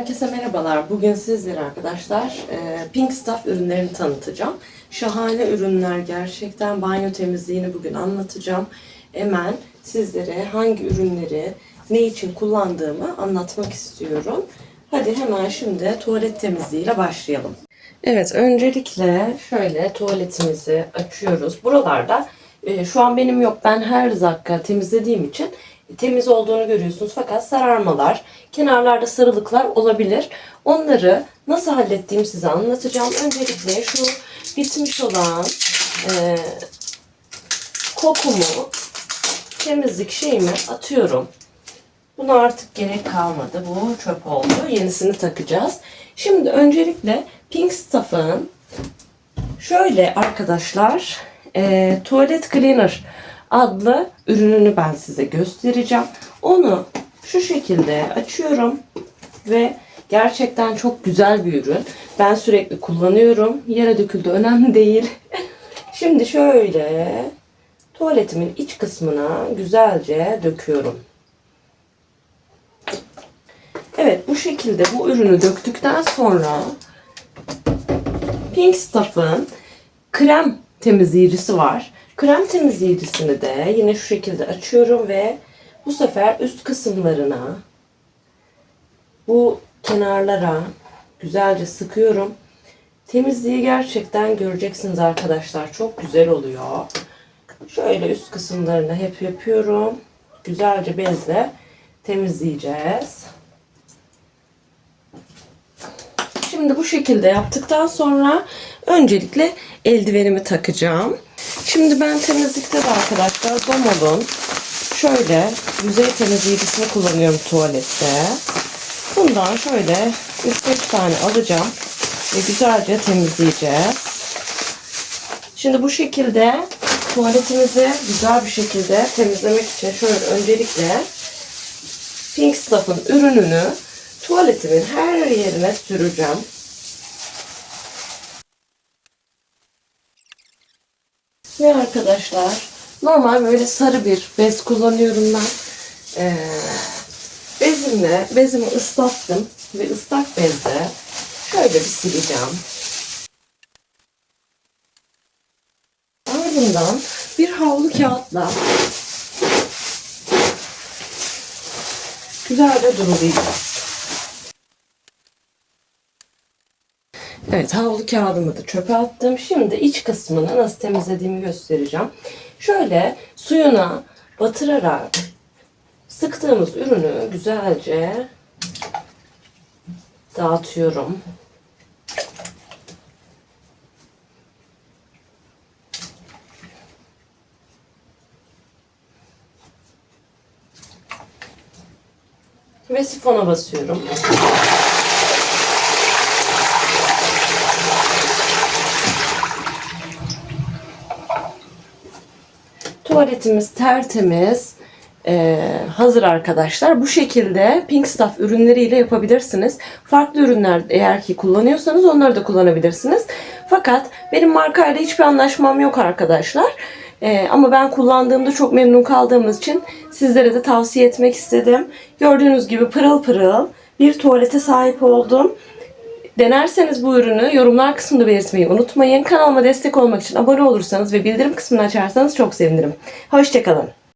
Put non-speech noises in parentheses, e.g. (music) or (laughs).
Herkese merhabalar. Bugün sizlere arkadaşlar e, Pink Stuff ürünlerini tanıtacağım. Şahane ürünler gerçekten banyo temizliğini bugün anlatacağım. Hemen sizlere hangi ürünleri ne için kullandığımı anlatmak istiyorum. Hadi hemen şimdi tuvalet temizliğiyle başlayalım. Evet öncelikle şöyle tuvaletimizi açıyoruz. Buralarda e, şu an benim yok. Ben her dakika temizlediğim için temiz olduğunu görüyorsunuz. Fakat sararmalar, kenarlarda sarılıklar olabilir. Onları nasıl hallettiğimi size anlatacağım. Öncelikle şu bitmiş olan e, kokumu temizlik şeyime atıyorum. Buna artık gerek kalmadı. Bu çöp oldu. Yenisini takacağız. Şimdi öncelikle Pink Stuff'ın şöyle arkadaşlar e, Tuvalet Cleaner adlı ürününü ben size göstereceğim. Onu şu şekilde açıyorum ve gerçekten çok güzel bir ürün. Ben sürekli kullanıyorum. Yere döküldü önemli (laughs) değil. Şimdi şöyle tuvaletimin iç kısmına güzelce döküyorum. Evet bu şekilde bu ürünü döktükten sonra Pink Stuff'ın krem temizleyicisi var. Krem temizleyicisini de yine şu şekilde açıyorum ve bu sefer üst kısımlarına bu kenarlara güzelce sıkıyorum. Temizliği gerçekten göreceksiniz arkadaşlar. Çok güzel oluyor. Şöyle üst kısımlarını hep yapıyorum. Güzelce bezle temizleyeceğiz. Şimdi bu şekilde yaptıktan sonra öncelikle eldivenimi takacağım. Şimdi ben temizlikte de arkadaşlar Domol'un şöyle yüzey temizleyicisini kullanıyorum tuvalette. Bundan şöyle 3-5 tane alacağım ve güzelce temizleyeceğiz. Şimdi bu şekilde tuvaletimizi güzel bir şekilde temizlemek için şöyle öncelikle Pink Stuff'ın ürününü tuvaletimin her yerine süreceğim. Ve arkadaşlar normal böyle sarı bir bez kullanıyorum ben. Ee, bezimle bezimi ıslattım ve ıslak bezle şöyle bir sileceğim. Ardından bir havlu kağıtla güzelce durulayacağız. Evet havlu kağıdımı da çöpe attım. Şimdi iç kısmını nasıl temizlediğimi göstereceğim. Şöyle suyuna batırarak sıktığımız ürünü güzelce dağıtıyorum. Ve sifona basıyorum. Tuvaletimiz tertemiz. Ee, hazır arkadaşlar. Bu şekilde Pink Stuff ürünleriyle yapabilirsiniz. Farklı ürünler eğer ki kullanıyorsanız onları da kullanabilirsiniz. Fakat benim markayla hiçbir anlaşmam yok arkadaşlar. Ee, ama ben kullandığımda çok memnun kaldığımız için sizlere de tavsiye etmek istedim. Gördüğünüz gibi pırıl pırıl bir tuvalete sahip oldum. Denerseniz bu ürünü yorumlar kısmında belirtmeyi unutmayın. Kanalıma destek olmak için abone olursanız ve bildirim kısmını açarsanız çok sevinirim. Hoşçakalın.